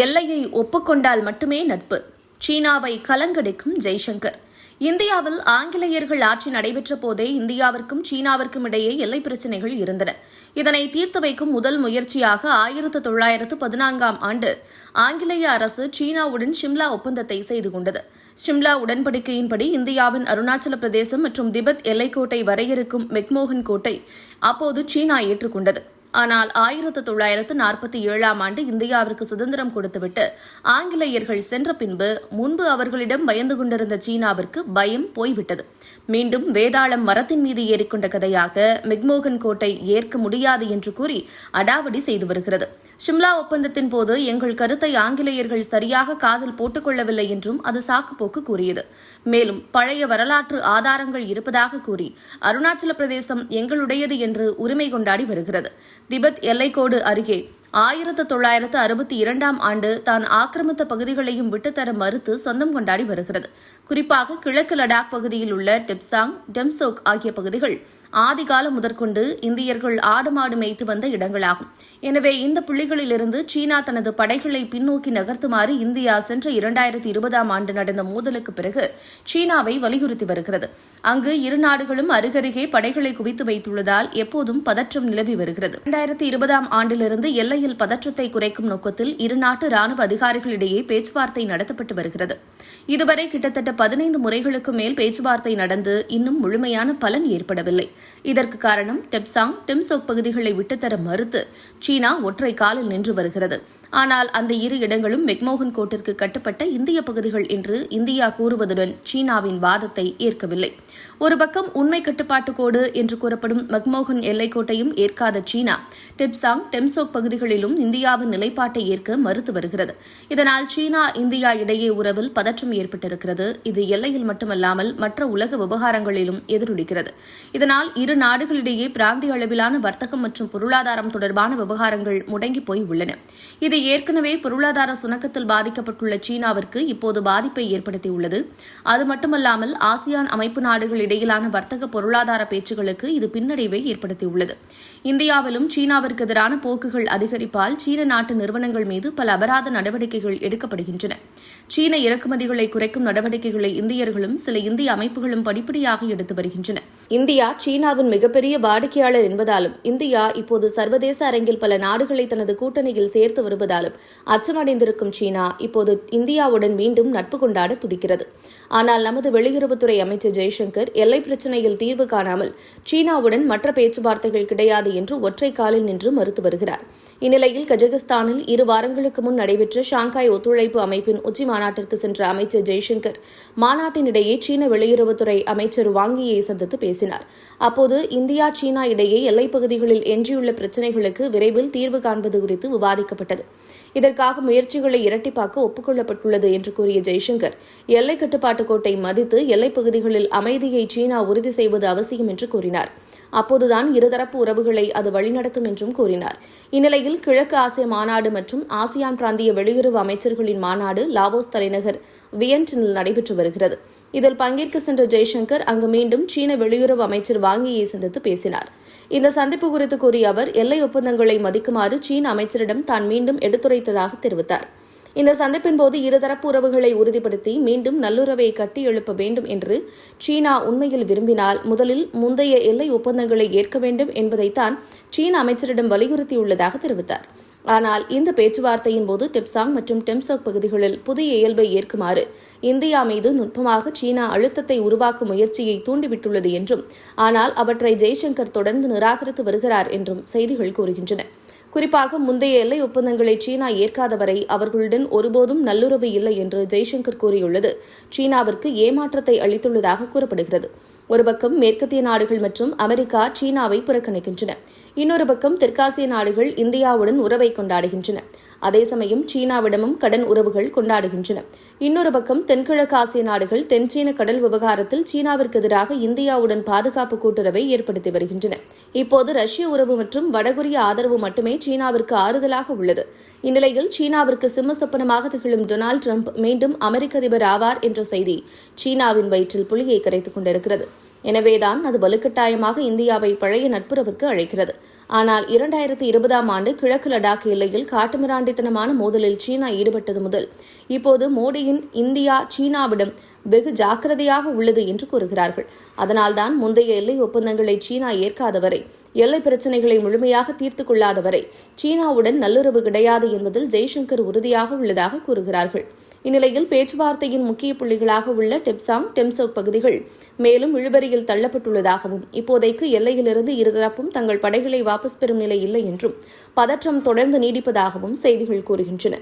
எல்லையை ஒப்புக்கொண்டால் மட்டுமே நட்பு. சீனாவை கலங்கடிக்கும் ஜெய்சங்கர். இந்தியாவில் ஆங்கிலேயர்கள் ஆட்சி நடைபெற்ற போதே இந்தியாவிற்கும் சீனாவிற்கும் இடையே எல்லை பிரச்சினைகள் இருந்தன. இதனை தீர்த்து வைக்கும் முதல் முயற்சியாக ஆயிரத்து தொள்ளாயிரத்து பதினான்காம் ஆண்டு ஆங்கிலேய அரசு சீனாவுடன் ஷிம்லா ஒப்பந்தத்தை செய்து கொண்டது. ஷிம்லா உடன்படிக்கையின்படி இந்தியாவின் அருணாச்சல பிரதேசம் மற்றும் திபெத் எல்லைக்கோட்டை வரையறுக்கும் மெக்மோகன் கோட்டை அப்போது சீனா ஏற்றுக்கொண்டது. ஆனால் ஆயிரத்து தொள்ளாயிரத்து நாற்பத்தி ஏழாம் ஆண்டு இந்தியாவிற்கு சுதந்திரம் கொடுத்துவிட்டு ஆங்கிலேயர்கள் சென்ற பின்பு முன்பு அவர்களிடம் பயந்து கொண்டிருந்த சீனாவிற்கு பயம் போய்விட்டது. மீண்டும் வேதாளம் மரத்தின் மீது ஏறிக்கொண்ட கதையாக மெக்மோகன் கோட்டை ஏற்க முடியாது என்று கூறி அடாவடி செய்து வருகிறது. ஷிம்லா ஒப்பந்தத்தின் போது எங்கள் கருத்தை ஆங்கிலேயர்கள் சரியாக காதில் போட்டுக்கொள்ளவில்லை என்றும் அது சாக்குப்போக்கு கூறியது. மேலும் பழைய வரலாற்று ஆதாரங்கள் இருப்பதாக கூறி அருணாச்சல பிரதேசம் எங்களுடையது என்று உரிமை கொண்டாடி வருகிறது. திபெத் எல்லைக்கோடு அருகே ஆயிரத்து தொள்ளாயிரத்து அறுபத்தி இரண்டாம் ஆண்டு தான் ஆக்கிரமித்த பகுதிகளையும் விட்டுத்தர மறுத்து சொந்தம் கொண்டாடி வருகிறது. குறிப்பாக கிழக்கு லடாக் பகுதியில் உள்ள டெப்சாங் டெம்சோக் ஆகிய பகுதிகள் ஆதிகாலம் முதற்கொண்டு இந்தியர்கள் ஆடு மாடு மேய்த்து வந்த இடங்களாகும். எனவே இந்த புள்ளிகளிலிருந்து சீனா தனது படைகளை பின்னோக்கி நகர்த்துமாறு இந்தியா சென்ற இரண்டாயிரத்தி இருபதாம் ஆண்டு நடந்த மோதலுக்கு பிறகு சீனாவை வலியுறுத்தி வருகிறது. அங்கு இரு நாடுகளும் அருகருகே படைகளை குவித்து வைத்துள்ளதால் எப்போதும் பதற்றம் நிலவி வருகிறது. இரண்டாயிரத்தி இருபதாம் ஆண்டிலிருந்து எல்லையில் பதற்றத்தை குறைக்கும் நோக்கத்தில் இரு நாட்டு ராணுவ அதிகாரிகளிடையே பேச்சுவார்த்தை நடத்தப்பட்டு வருகிறது. இதுவரை கிட்டத்தட்ட பதினைந்து முறைகளுக்கு மேல் பேச்சுவார்த்தை நடந்து இன்னும் முழுமையான பலன் ஏற்படவில்லை. இதற்கு காரணம் டெப்சாங் டிம்சோக் பகுதிகளை விட்டுத்தர மறுத்து சீனா ஒற்றை காலில் நின்று வருகிறது. ஆனால் அந்த இரு இடங்களும் மெக்மோகன் கோட்டிற்கு கட்டுப்பட்ட இந்திய பகுதிகள் என்று இந்தியா கூறுவதுடன் சீனாவின் வாதத்தை ஏற்கவில்லை. ஒரு பக்கம் உண்மை கட்டுப்பாட்டு கோடு என்று கூறப்படும் மெக்மோகன் எல்லைக்கோட்டையும் ஏற்காத சீனா டிப்சாங் டெம்சோக் பகுதிகளிலும் இந்தியாவின் நிலைப்பாட்டை ஏற்க மறுத்து வருகிறது. இதனால் சீனா இந்தியா இடையே உறவில் பதற்றம் ஏற்பட்டிருக்கிறது. இது எல்லையில் மட்டுமல்லாமல் மற்ற உலக விவகாரங்களிலும் எதிரொலிக்கிறது. இதனால் இரு நாடுகளிடையே பிராந்திய அளவிலான வர்த்தகம் மற்றும் பொருளாதாரம் தொடர்பான விவகாரங்கள் முடங்கி போய் உள்ளன. இது ஏற்கனவே பொருளாதார சுணக்கத்தில் பாதிக்கப்பட்டுள்ள சீனாவிற்கு இப்போது பாதிப்பை ஏற்படுத்தியுள்ளது. அது மட்டுமல்லாமல் ஆசியான் அமைப்பு நாடுகள் இடையிலான வர்த்தக பொருளாதார பேச்சுகளுக்கு இது பின்னடைவை ஏற்படுத்தியுள்ளது. இந்தியாவிலும் சீனாவிற்கு எதிரான போக்குகள் அதிகரிப்பால் சீன நாட்டு நிறுவனங்கள் மீது பல அபராத நடவடிக்கைகள் எடுக்கப்படுகின்றன. சீன இறக்குமதிகளை குறைக்கும் நடவடிக்கைகளை இந்தியர்களும் சில இந்திய அமைப்புகளும் படிப்படியாக எடுத்து வருகின்றன. இந்தியா சீனாவின் மிகப்பெரிய வாடிக்கையாளர் என்பதாலும் இந்தியா இப்போது சர்வதேச அரங்கில் பல நாடுகளை தனது கூட்டணியில் சேர்த்து வருவதாலும் அச்சமடைந்திருக்கும் சீனா இப்போது இந்தியாவுடன் மீண்டும் நட்பு கொண்டாட துடிக்கிறது. ஆனால் நமது வெளியுறவுத்துறை அமைச்சர் ஜெய்சங்கர் எல்லை பிரச்சினையில் தீர்வு காணாமல் சீனாவுடன் மற்ற பேச்சுவார்த்தைகள் கிடையாது என்று ஒற்றை காலில் நின்று மறுத்து வருகிறார். இந்நிலையில் கஜகஸ்தானில் இரு வாரங்களுக்கு முன் நடைபெற்ற ஷாங்காய் ஒத்துழைப்பு அமைப்பின் உச்சி மாநாட்டிற்கு சென்ற அமைச்சர் ஜெய்சங்கர் மாநாட்டினிடையே சீன வெளியுறவுத்துறை அமைச்சர் வாங்கியை சந்தித்து பேசினார். அப்போது இந்தியா சீனா இடையே எல்லைப் பகுதிகளில் எஞ்சியுள்ள பிரச்சினைகளுக்கு விரைவில் தீர்வு காண்பது குறித்து விவாதிக்கப்பட்டது. இதற்காக முயற்சிகளை இரட்டிப்பாக்க ஒப்புக்கொள்ளப்பட்டுள்ளது என்று கூறிய ஜெய்சங்கர் எல்லை கட்டுப்பாட்டு கோட்டை மதித்து எல்லைப் பகுதிகளில் அமைதியை சீனா உறுதி செய்வது அவசியம் என்று கூறினார். அப்போதுதான் இருதரப்பு உறவுகளை அது வழிநடத்தும் என்றும் கூறினார். இந்நிலையில் கிழக்கு ஆசிய மாநாடு மற்றும் ஆசியான் பிராந்திய வெளியுறவு அமைச்சர்களின் மாநாடு லாவோஸ் தலைநகர் வியன்டனில் நடைபெற்று வருகிறது. இதில் பங்கேற்க சென்ற ஜெய்சங்கர் அங்கு மீண்டும் சீன வெளியுறவு அமைச்சர் வாங்கியை சந்தித்து பேசினார். இந்த சந்திப்பு குறித்து கூறிய அவர் எல்லை ஒப்பந்தங்களை மதிக்குமாறு சீன அமைச்சரிடம் தான் மீண்டும் எடுத்துரைத்ததாக தெரிவித்தார். இந்த சந்திப்பின் போது இருதரப்பு உறவுகளை உறுதிப்படுத்தி மீண்டும் நல்லுறவை கட்டி எழுப்ப வேண்டும் என்று சீனா உண்மையில் விரும்பினால் முதலில் முந்தைய எல்லை ஒப்பந்தங்களை ஏற்க வேண்டும் என்பதைத்தான் சீன அமைச்சரிடம் வலியுறுத்தியுள்ளதாக தெரிவித்தார். ஆனால் இந்த பேச்சுவார்த்தையின் போது டெப்சாங் மற்றும் டெம்சாக் பகுதிகளில் புதிய இயல்பை ஏற்குமாறு இந்தியா மீது நுட்பமாக சீனா அழுத்தத்தை உருவாக்கும் முயற்சியை தூண்டிவிட்டுள்ளது என்றும் ஆனால் அவற்றை ஜெய்சங்கர் தொடர்ந்து நிராகரித்து வருகிறார் என்றும் செய்திகள் கூறுகின்றன. குறிப்பாக முந்தைய எல்லை ஒப்பந்தங்களை சீனா ஏற்காதவரை அவர்களுடன் ஒருபோதும் நல்லுறவு இல்லை என்று ஜெய்சங்கர் கூறியுள்ளது. சீனாவிற்கு ஏமாற்றத்தை அளித்துள்ளதாக கூறப்படுகிறது. ஒரு பக்கம் மேற்கத்திய நாடுகள் மற்றும் அமெரிக்கா சீனாவை புறக்கணிக்கின்றன. இன்னொரு பக்கம் தெற்காசிய நாடுகள் இந்தியாவுடன் உறவை கொண்டாடுகின்றன. அதே சமயம் சீனாவிடமும் கடன் உறவுகள் கொண்டாடுகின்றன. இன்னொரு பக்கம் தென்கிழக்கு ஆசிய நாடுகள் தென்சீன கடல் விவகாரத்தில் சீனாவிற்கு எதிராக இந்தியாவுடன் பாதுகாப்பு கூட்டுறவை ஏற்படுத்தி வருகின்றன. இப்போது ரஷ்ய உறவு மற்றும் வடகொரிய ஆதரவு மட்டுமே சீனாவிற்கு ஆறுதலாக உள்ளது. இந்நிலையில் சீனாவிற்கு சிம்ம சொப்பனமாக திகழும் டொனால்டு டிரம்ப் மீண்டும் அமெரிக்க அதிபர் ஆவார் என்ற செய்தி சீனாவின் வயிற்றில் புலியை கரைத்துக் கொண்டிருக்கிறது. எனவேதான் அது வலுக்கட்டாயமாக இந்தியாவை பழைய நட்புறவுக்கு அழைக்கிறது. ஆனால் இரண்டாயிரத்தி இருபதாம் ஆண்டு கிழக்கு லடாக் எல்லையில் காட்டுமிராண்டித்தனமான மோதலில் சீனா ஈடுபட்டது முதல். இப்போது மோடியின் இந்தியா சீனாவிடம் வெகு ஜாக்கிரதையாக உள்ளது என்று கூறுகிறார்கள். அதனால்தான் முந்தைய எல்லை ஒப்பந்தங்களை சீனா ஏற்காதவரை எல்லை பிரச்சினைகளை முழுமையாக தீர்த்து கொள்ளாதவரை சீனாவுடன் நல்லுறவு கிடையாது என்பதில் ஜெய்சங்கர் உறுதியாக உள்ளதாக கூறுகிறார்கள். இந்நிலையில் பேச்சுவார்த்தையின் முக்கிய புள்ளிகளாக உள்ள டெப்சாங் டெம்சோக் பகுதிகள் மேலும் இழுபறியில் தள்ளப்பட்டுள்ளதாகவும் இப்போதைக்கு எல்லையிலிருந்து இருதரப்பும் தங்கள் படைகளை வாபஸ் பெறும் நிலை இல்லை என்றும் பதற்றம் தொடர்ந்து நீடிப்பதாகவும் செய்திகள் கூறுகின்றன.